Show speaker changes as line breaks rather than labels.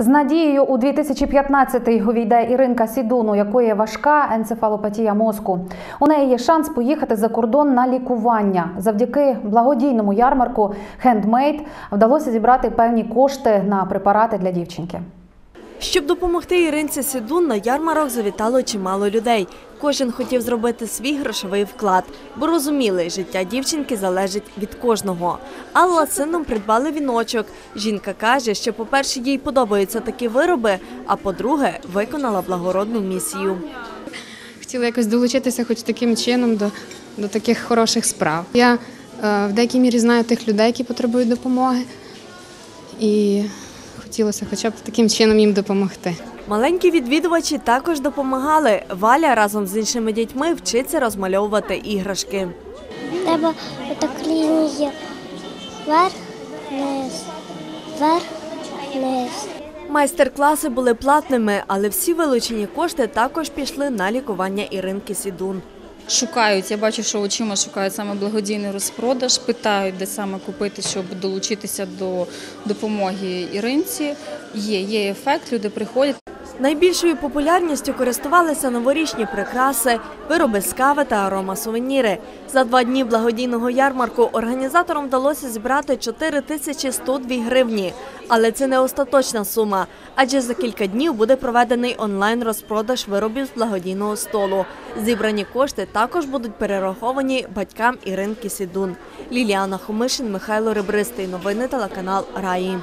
З надією у 2015-й увійде Іринка Сідуну, якої важка енцефалопатія мозку. У неї є шанс поїхати за кордон на лікування. Завдяки благодійному ярмарку «Хендмейд» вдалося зібрати певні кошти на препарати для дівчинки.
Щоб допомогти Іринці Сідун, на ярмарок завітало чимало людей. Кожен хотів зробити свій грошовий вклад, бо розуміли, життя дівчинки залежить від кожного. Алла з сином придбали віночок. Жінка каже, що, по-перше, їй подобаються такі вироби, а по-друге, виконала благородну місію.
хотіла якось долучитися хоч таким чином до, до таких хороших справ. Я е, в деякій мірі знаю тих людей, які потребують допомоги, і хотілося хоча б таким чином їм допомогти.
Маленькі відвідувачі також допомагали. Валя разом з іншими дітьми вчиться розмальовувати іграшки.
Треба отак лінії вверх, вниз, вверх, вниз.
Майстер-класи були платними, але всі вилучені кошти також пішли на лікування Іринки Сідун.
Шукають, я бачу, що очима шукають саме благодійний розпродаж, питають, де саме купити, щоб долучитися до допомоги Іринці. Є, є ефект, люди приходять.
Найбільшою популярністю користувалися новорічні прикраси, вироби з кави та аромасувеніри. За два дні благодійного ярмарку організаторам вдалося зібрати 4102 гривні. Але це не остаточна сума, адже за кілька днів буде проведений онлайн-розпродаж виробів з благодійного столу. Зібрані кошти також будуть перераховані батькам Іринки Сідун. Ліліана Хомишин, Михайло Ребристий. Новини телеканал Раї.